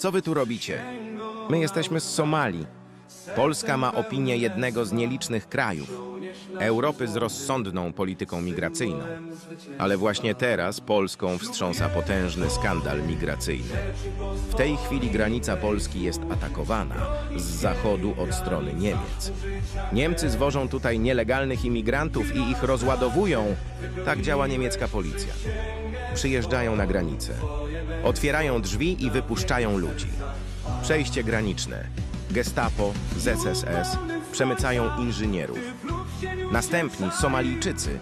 Co wy tu robicie? My jesteśmy z Somalii. Polska ma opinię jednego z nielicznych krajów Europy z rozsądną polityką migracyjną. Ale właśnie teraz Polską wstrząsa potężny skandal migracyjny. W tej chwili granica Polski jest atakowana z zachodu od strony Niemiec. Niemcy zwożą tutaj nielegalnych imigrantów i ich rozładowują. Tak działa niemiecka policja. Przyjeżdżają na granicę. Otwierają drzwi i wypuszczają ludzi. Przejście graniczne. Gestapo, ZSS przemycają inżynierów. Następni Somalijczycy.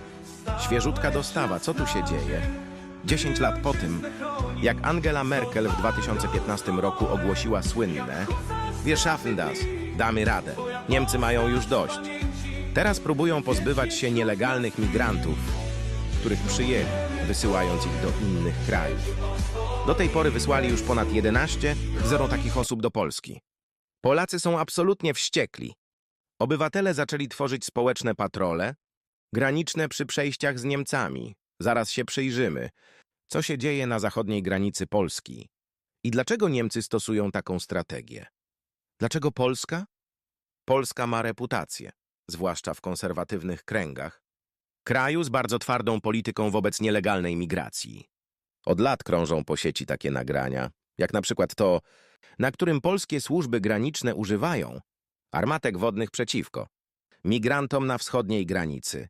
Świeżutka dostawa. Co tu się dzieje? 10 lat po tym, jak Angela Merkel w 2015 roku ogłosiła słynne Wir schaffen das, damy radę. Niemcy mają już dość. Teraz próbują pozbywać się nielegalnych migrantów, których przyjęli, wysyłając ich do innych krajów. Do tej pory wysłali już ponad 11, zero takich osób do Polski. Polacy są absolutnie wściekli. Obywatele zaczęli tworzyć społeczne patrole, graniczne przy przejściach z Niemcami. Zaraz się przyjrzymy, co się dzieje na zachodniej granicy Polski i dlaczego Niemcy stosują taką strategię. Dlaczego Polska? Polska ma reputację, zwłaszcza w konserwatywnych kręgach, kraju z bardzo twardą polityką wobec nielegalnej migracji. Od lat krążą po sieci takie nagrania, jak na przykład to, na którym polskie służby graniczne używają armatek wodnych przeciwko migrantom na wschodniej granicy.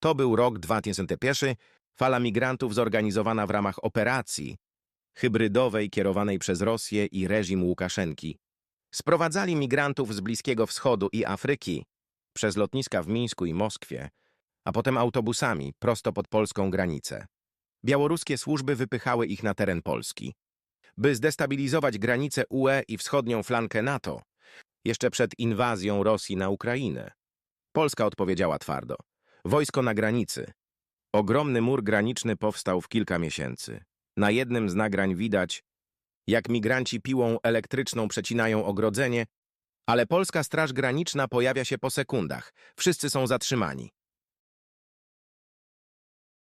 To był rok 2001, fala migrantów zorganizowana w ramach operacji hybrydowej kierowanej przez Rosję i reżim Łukaszenki. Sprowadzali migrantów z Bliskiego Wschodu i Afryki przez lotniska w Mińsku i Moskwie, a potem autobusami prosto pod polską granicę. Białoruskie służby wypychały ich na teren Polski. By zdestabilizować granicę UE i wschodnią flankę NATO, jeszcze przed inwazją Rosji na Ukrainę. Polska odpowiedziała twardo. Wojsko na granicy. Ogromny mur graniczny powstał w kilka miesięcy. Na jednym z nagrań widać, jak migranci piłą elektryczną przecinają ogrodzenie, ale polska Straż Graniczna pojawia się po sekundach. Wszyscy są zatrzymani.